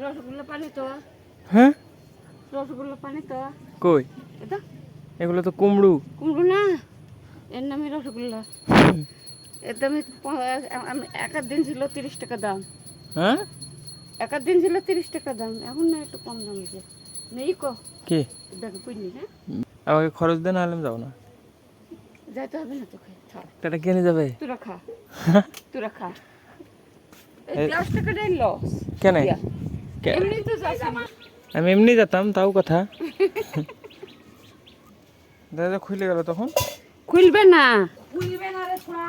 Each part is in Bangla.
রসগোল্লা পানি তো। হ্যাঁ? রসগোল্লা পানি তো। কই? এটা? এগুলো তো কুমড়ু। কুমড়ো না? এর নামই রসগোল্লা। এর দামে আমি এক দিন ছিল তিরিশ টাকা দাম। হ্যাঁ? এক দিন ছিল তিরিশ টাকা দাম। এখন না একটু কম দাম আছে। নেই কো? কে? ব্যাগে পুইনি হ্যাঁ? আমাকে খরচ দেন আলেম যাও না। যাইতে হবে না তোকে টাটা কেনে যাবে? তোরা খা। তোরা খা। এই দশ টাকাটাই লস। কেন? আমি এমনি যেতাম তাও কথা। দাদা খুলে গেল তখন? খুলবে না। খুলবে না রে ছোড়া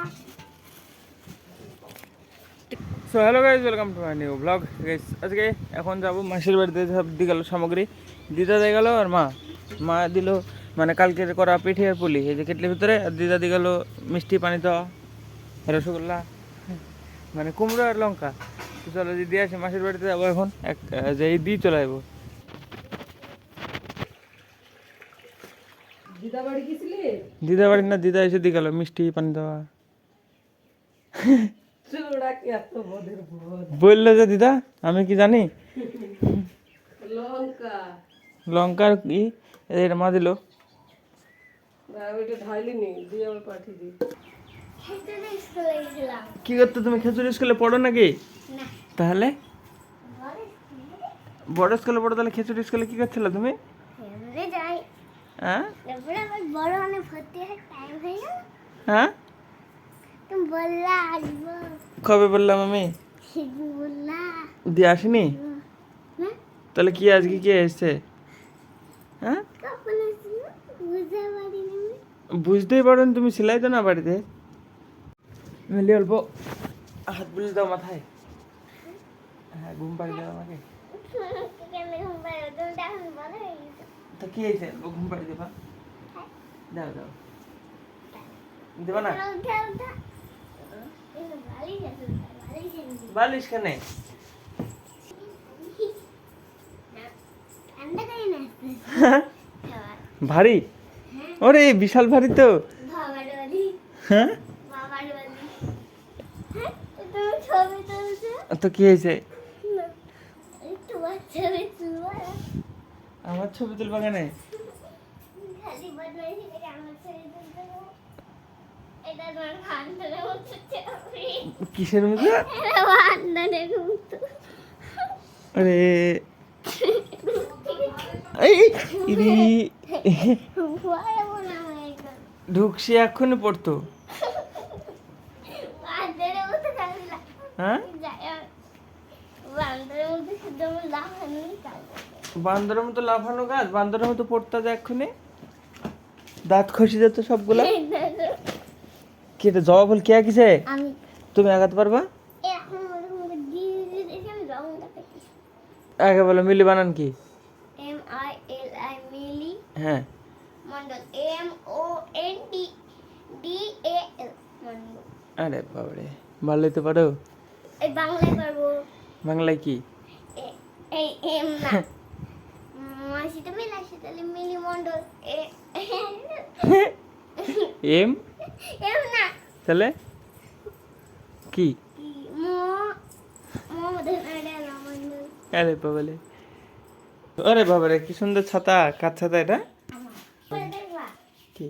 so hello guys welcome to my new vlog guys আজকে এখন যাব মাসির বাড়িতে সব দিয়ে গেল সামগ্রী। দিদা দিয়ে গেল আর মা। মা দিল মানে কালকের করা পিঠে আর পুলি। এই যে কেটলির ভিতরে আর দিদা দিয়ে গেল মিষ্টি পানি দেওয়া রসগোল্লা। মানে কুমড়ো আর লঙ্কা। তো চলো দিয়ে আসে মাসির বাড়িতে যাব এখন। এক যে এই দিয়ে চলে যাব। দিদা বাড়ি দিদা না দিদা এসে দিয়ে গেল মিষ্টি পানি দেওয়া। বলল যে দিদা আমি কি জানি? লঙ্কা। লঙ্কার কি? এটা মা দিল। ওইটা দিয়ে আবার পাঠিয়ে দিই। কি করতো তুমি? খেজুর স্কুলে পড়ো নাকি? তাহলে? বড় স্কুলে? পড়ো তাহলে খেজুর স্কুলে কি করছিলে তুমি? হ্যাঁ? মানে হয়ে কবে বললাম আমি? দিয়ে আসিনি? হ্যাঁ? তাহলে কি আজকে কি এসছে? হ্যাঁ? পারিনি বুঝতেই পারো তুমি সেলাই তো না বাড়িতে? মিলি অল্প হাত বুঝে দাও মাথায়। হ্যাঁ ঘুম পাড়ি দাও আমাকে। তো কি হয়েছে? ঘুম পাড়ি দেবা? দাও দাও। দেবা না? বালিশ কেনে? ভারী? ওরে বিশাল ভারী তো। হ্যাঁ বাবার বালি হ্যাঁ তুমি ছবি তুলছো তো কি হয়েছে? আমার ছবি তুলবা কেনে? কিসের মতো? আরে। ঢুকছি এক্ষুনি পড়তো। হ্যাঁ যাই হোক, বান্ধনের মতো শুধু আমার লাফানোই কাজ বান্দরের মতো লাফানো গাছ বান্দরের মতো পড়তে যায় এক্ষুনি। দাঁত খসে যেত সবগুলা। কি এটা জবা ফুল কে কিসে তুমি আগাতে পারবা? আগে বলো মিলি বানান কি? M I L I Mili. হ্যাঁ। Mondal M O N D D A L Mondal. আরে বাবারে ভালোই তো পারো। এই বাংলায় পারব। বাংলায় কি? এই এম না মিলি মন্ডল এম এম না তাহলে কি আরে বাবালে আরে বাবারে কি সুন্দর ছাতা কার ছাতা এটা কি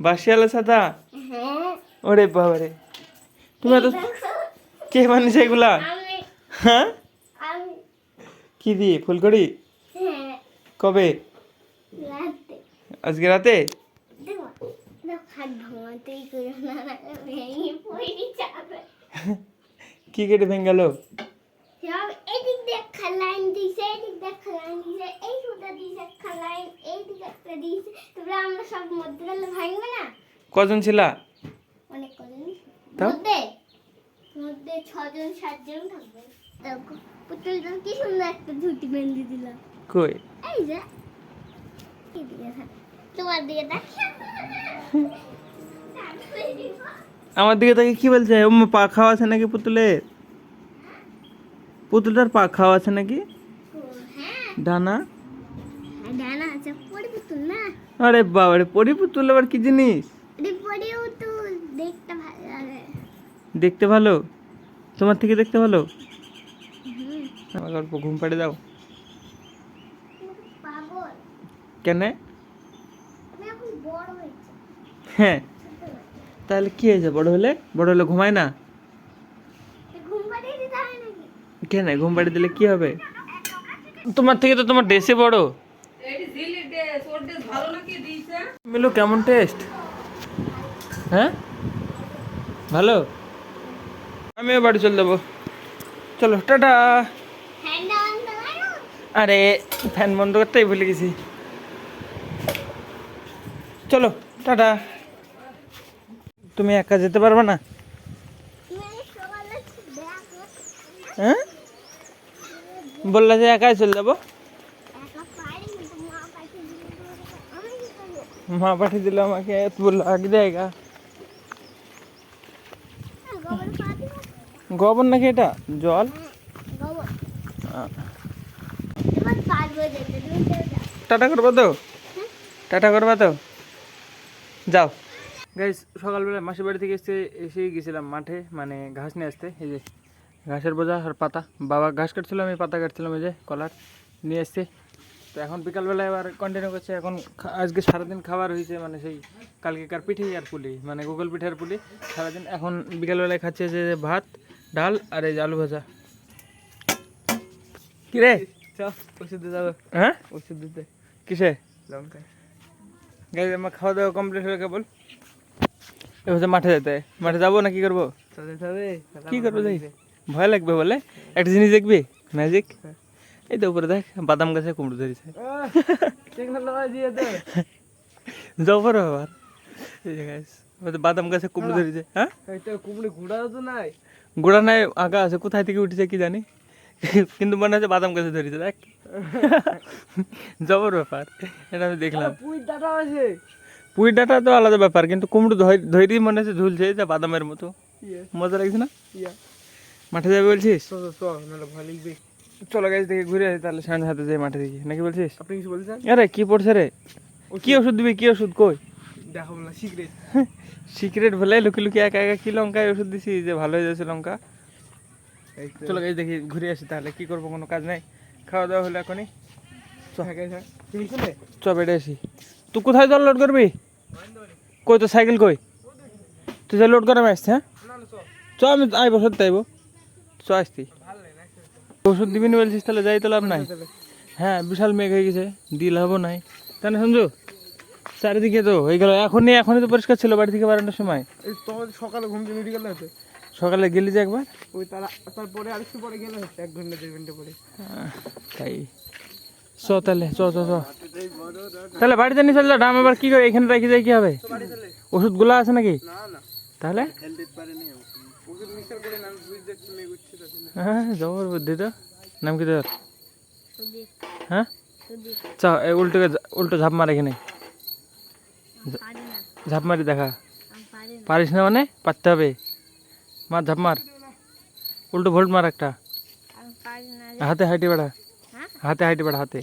বাসিয়ালা ছাতা ওরে বাবারে তুমি এত দেখো, কে বানিয়েছে এগুলা? হ্যাঁ? কি দিয়ে ফুলকড়ি? হ্যাঁ। কবে? আজকে রাতে? কি কেটে ভেঙে গেল কজন ছিলা? অনেক কজন? মধ্যে ছজন সাতজন থাকবে। পুতুলটা কি সুন্দর একটা বেঁধে দিলাম কই? এই যে তোমার দিকে আমার দিকে তাকে কি বলছে? ও পা খাওয়া আছে নাকি পুতুলের পুতুলটার পা খাওয়া আছে নাকি? হ্যাঁ। ডানা? ডানা আছে। পরি পুতুল না? আরে বাবারে পরি পুতুল আবার কি জিনিস এটা পরি পুতুল দেখতে ভালো? তোমার থেকে দেখতে ভালো? আমাকে অল্প ঘুম পাড়ে দাও। পাগল। কেন? হ্যাঁ তাহলে কি হয়েছে? বড় হলে? বড় হলে ঘুমায় না? কেন? ঘুম পাড়ে দিলে কি হবে? তোমার থেকে তো তোমার ড্রেসে বড়। মিলু কেমন টেস্ট হ্যাঁ? ভালো? আমিও বাড়ি চলে যাব। চলো, টাটা। আরে, ফ্যান বন্ধ করতেই ভুলে গেছি। চলো, টাটা। তুমি একা যেতে পারবে না? হ্যাঁ? বললা যে একাই চলে যাব। একা মা পাঠিয়ে দিলে আমাকে বলল আগে জায়গা গোবর পাতি গোবর নাকি এটা? জল? টাটা করব তো? টাটা করবা তো? যাও। গাইস সকালবেলা মাসির বাড়ি থেকে এসে এসেই গেছিলাম মাঠে মানে ঘাস নিয়ে আসতে এই যে ঘাসের বোঝা আর পাতা। বাবা ঘাস কাটছিল আমি পাতা কাটছিলাম এই যে কলার নিয়ে এসছে। তো এখন বিকালবেলা এবার কন্টিনিউ করছে এখন আজকে সারাদিন খাবার হয়েছে মানে সেই কালকেকার পিঠে আর পুলি মানে গুগল পিঠে আর পুলি। সারাদিন এখন বিকালবেলায় খাচ্ছে যে ভাত ডাল আর এই আলু ভাজা। কি রে ওষুধ দিতে যাব। হ্যাঁ? ওষুধ দিতে। কিসে? লঙ্কা গাইজ আমার খাওয়া দাওয়া কমপ্লিট হয়ে কেবল হচ্ছে মাঠে যেতে। মাঠে যাব না কি করব? কি করব যাই ভয় লাগবে বলে। একটা জিনিস দেখবি? ম্যাজিক এই তো উপরে দেখ বাদাম গাছে কুমড়ো ধরেছে। টেকনোলজি দিয়ে বাদাম গাছে কুমড়ো ধরেছে হ্যাঁ? এটা কুমড়ি ঘোড়াও তো নাই। গোড়া নাই আগা আছে কোথায় থেকে উঠেছে কি জানি। কিন্তু মনে হচ্ছে বাদাম গাছে ধরেছে দেখ। জবর ব্যাপার এটা আমি দেখলাম। পুই ডাটা আছে। পুঁই ডাটা তো আলাদা ব্যাপার কিন্তু কুমড়ো ধৈরি মনে হচ্ছে ঝুলছে যা বাদামের মতো। মজা লাগছে না? মাঠে যাবে বলছিস? চলো গাছ দেখে ঘুরে আসি তাহলে সামনে হাতে যাই মাঠে দেখি। নাকি বলছিস? আপনি কিছু বলছেন আরে কি পড়ছে রে? কি ওষুধ দিবি কি ওষুধ কই? দেখাবো না সিক্রেট সিক্রেট বলে লুকি লুকি একা একা কি লঙ্কায় ওষুধ দিছি? যে ভালো হয়ে যাচ্ছে লঙ্কা। এই চলো গাছ দেখি ঘুরে আসি তাহলে। কি করব কোনো কাজ নাই। খাওয়া দাওয়া হলো এখনই। স্যার তুমি শুনে চ বেড়ে আসি। তুই কোথায় জল লোড করবি? কই তো সাইকেল কই? তুই যে লোড করে আসছি হ্যাঁ? চ। আমি আইবো সত্যি আইবো। চ আসতি ওষুধ দিবি না বলছিস তাহলে যাই তো লাভ নাই। হ্যাঁ বিশাল মেঘ হয়ে গেছে। দিয়ে লাভও নাই। তাই না সঞ্জু? চারিদিকে তো হয়ে গেল। এখনই এখনই তো পরিষ্কার ছিল বাড়ি থেকে বারানোর সময়। এই তোমার সকালে ঘুম থেকে মেডিকেল আছে সকালে গেলি যে একবার? ওই তারা তারপরে আরেকটু পরে গেলে হচ্ছে এক ঘণ্টা দেড় ঘণ্টা পরে। তাই। চ তাহলে চ চ চ। তাহলে বাড়িতে নিয়ে চল ডাম আবার কি করে এখানে রেখে যাই কি হবে? ওষুধগুলো আছে নাকি? না না। তাহলে? তো হ্যাঁ জবর বুদ্ধি তো। নাম কি তোর? হ্যাঁ? চ এই উল্টো উল্টো ঝাপ মার এখানে। ঝাপ মারি দেখা। পারিস না মানে? পারতে হবে। মার ঝাপ মার। উল্টো ভোল্ট মার একটা। হাতে হাইটি বেড়া। হাতে হাইটি বেড়া হাতে।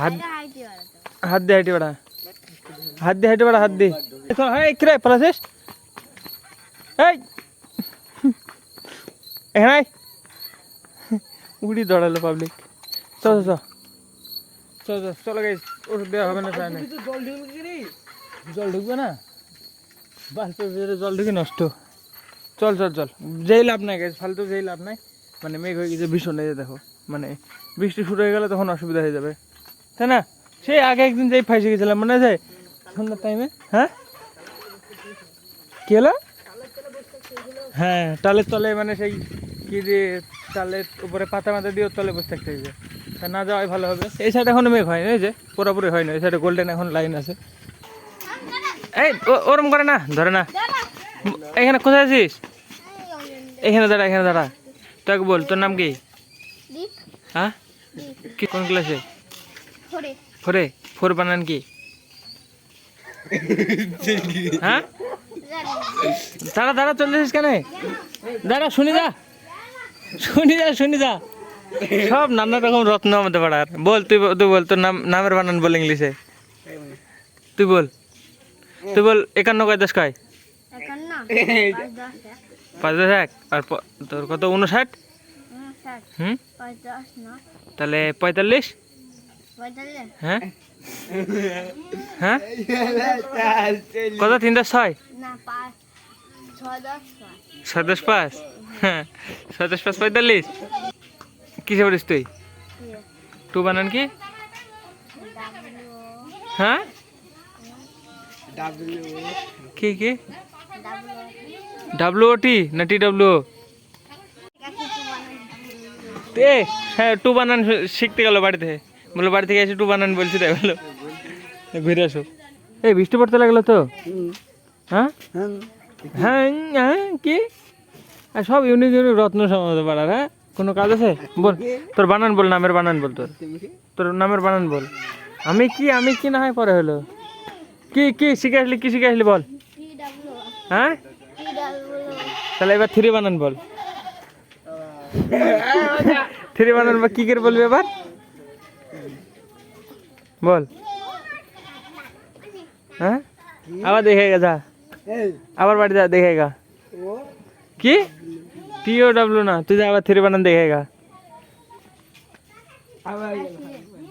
হাত হাত দিয়ে হাইটি বেড়া। হাত দিয়ে হাইটি বেড়া হাত দিয়ে। হ্যাঁ কিরে পালাছিস এই। এখানে উড়ি দৌড়ালো পাবলিক চল চল চল। চল চলো গাইস ওষুধ দেওয়া হবে না জল রে। জল ঢুকবে না? বাল্বের ভিতরে জল ঢুকে নষ্ট। চল চল চল। যেই লাভ নাই গেছে ফালতু যেই লাভ নাই। মানে মেঘ হয়ে গেছে, ভীষণ এই দেখো। মানে বৃষ্টি শুরু হয়ে গেলে তখন অসুবিধা হয়ে যাবে। তাই না? সেই আগে একদিন যেই ফাইসে গেছিলাম, মনে আছে? সন্ধ্যার টাইমে হ্যাঁ? কি হলো? হ্যাঁ টালের তলে মানে সেই কি যে টালের উপরে পাতা মাথা দিয়ে তলে বসে থাকতে হয়েছে। তা না যাওয়াই ভালো হবে। এই সাইড এখনও মেঘ হয়নি, এই যে, পুরোপুরি হয়নি। এই সাইডে গোল্ডেন এখন লাইন আছে। এই ওরম করে না ধরে না। এখানে কোথায় আছিস? এখানে দাঁড়া এখানে দাঁড়া। তোকে বল তোর নাম কি? হ্যাঁ? কি কোন ক্লাসে? ফোরে। ফোর? বানান কি? হ্যাঁ? দাঁড়া দাঁড়া চলে যাচ্ছিস কেন? দাঁড়া শুনি যা। শুনি যা শুনি যা। সব নানা রকম রত্ন আমাদের পাড়ার। বল তুই বল- তুই বল তোর নাম নামের বানান বল ইংলিশে। তুই বল। তুই বল একান্ন কয় দশ কয়? পাঁচ দশ এক। আর তোর কত উনষাট? হুম? তাহলে পঁয়তাল্লিশ? হ্যাঁ? হ্যাঁ? কত তিন দশ ছয়? ছয় দশ পাঁচ? হ্যাঁ। ছয় দশ পাঁচ পঁয়তাল্লিশ? কিসে পড়িস তুই? টু বানান কি? হ্যাঁ? কি কি? ডাব্লিউ ডাব্লিউ টি না টি ডাব্লিউ এ হ্যাঁ টু বানান শিখতে গেল বাড়িতে। বলে বাড়ি থেকে এসে টু বানান বলছি, তাই বলো ঘুরে আসো। এই, বৃষ্টি পড়তে লাগল তো? হ্যাঁ? হ্যাঁ হ্যাঁ কি? আর সব ইউনিক ইউনিক রত্ন সমাজ পাড়ার হ্যাঁ? কোনো কাজ আছে? বল, তোর বানান বল, নামের বানান বল তোর। তোর নামের বানান বল। আমি কি আমি কি না হয় পরে হলো? কি কি শিখে আসলি কি শিখে আসলি বল? হ্যাঁ? তাহলে এবার থ্রি বানান বল। থ্রি বানান বা কি করে বলবি এবার? বল। হ্যাঁ? আবার দেখে গা যা। আবার বাড়ি যা দেখে গা। কি? টি ও ডাব্লু না তুই যা আবার থ্রি বানান দেখে গা।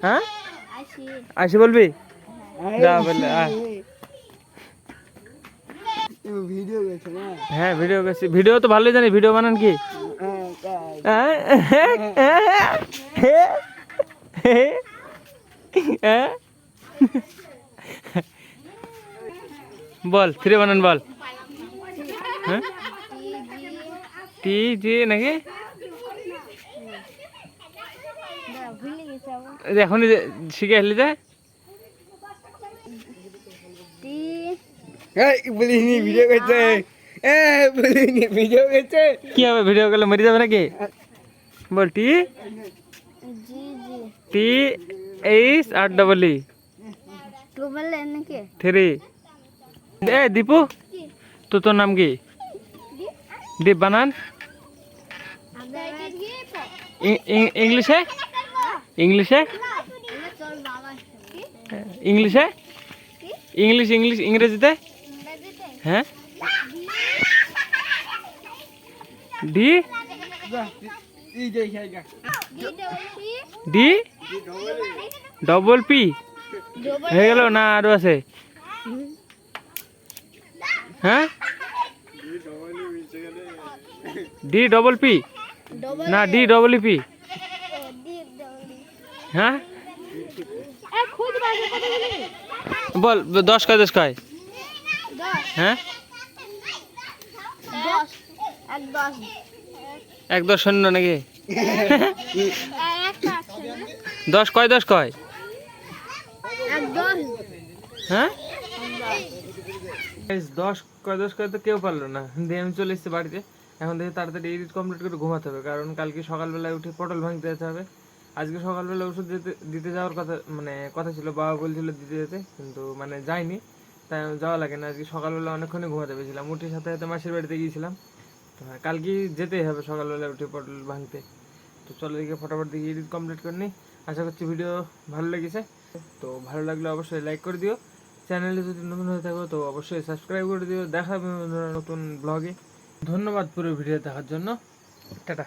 হ্যাঁ? আসি বলবি? যা বললে আয়। ভিডিও গেছে না? হ্যাঁ ভিডিও গেছি ভিডিও তো ভালোই জানি ভিডিও বানান কি? হ্যাঁ? হ্যাঁ? বল থ্রি বানান বল। হ্যাঁ? টি জি নাকি? এখনই যে শিখে আসলি যে টি এই বলিনি ভিডিও গেছে এ বলিনি ভিডিও গেছে কি হবে ভিডিও করলে মরে যাবে নাকি? বল T G G. T H R double E three A Dipu তো তোর নাম কি? দীপ। বানান। ইংলিশে? ইংলিশে? ইংলিশে? ইংলিশ ইংলিশ ইংরেজিতে? হ্যাঁ? ডি? ডি? Double P? হয়ে গেল না আরও আছে? হ্যাঁ? D double P? না ডি ডবল পি। হ্যাঁ? বলি দশ কয় দশ কয়? হ্যাঁ? এক দশ। শূন্য নাকি? দশ কয় দশ কয়? দশ। হ্যাঁ? দশ কয় দশ কয় তো কেউ পারল না। দিয়ে আমি চলে এসেছি বাড়িতে। এখন দেখি তাড়াতাড়ি এডিট কমপ্লিট করে ঘুমাতে হবে কারণ কালকে সকালবেলায় উঠে পটল ভাঙতে যেতে হবে। আজকে সকালবেলা ওষুধ দিতে দিতে যাওয়ার কথা মানে কথা ছিল বাবা বলছিল দিতে যেতে কিন্তু মানে যাইনি তাই যাওয়া লাগে না আজকে সকালবেলা অনেকক্ষণই ঘুমাতে পেয়েছিলাম উঠে সাথে সাথে মাসির বাড়িতে গিয়েছিলাম। তো হ্যাঁ কালকে যেতেই হবে সকালবেলা উঠে পটল ভাঙতে। তো চলো দিকে ফটাফট দিকে এডিট কমপ্লিট করে নিই। আশা করছি ভিডিও ভালো লেগেছে। তো ভালো লাগলে অবশ্যই লাইক করে দিও। চ্যানেলে যদি নতুন হয়ে থাকো, তো অবশ্যই সাবস্ক্রাইব করে দিও। দেখা হবে নতুন ব্লগে ধন্যবাদ পুরো ভিডিও দেখার জন্য। টাটা।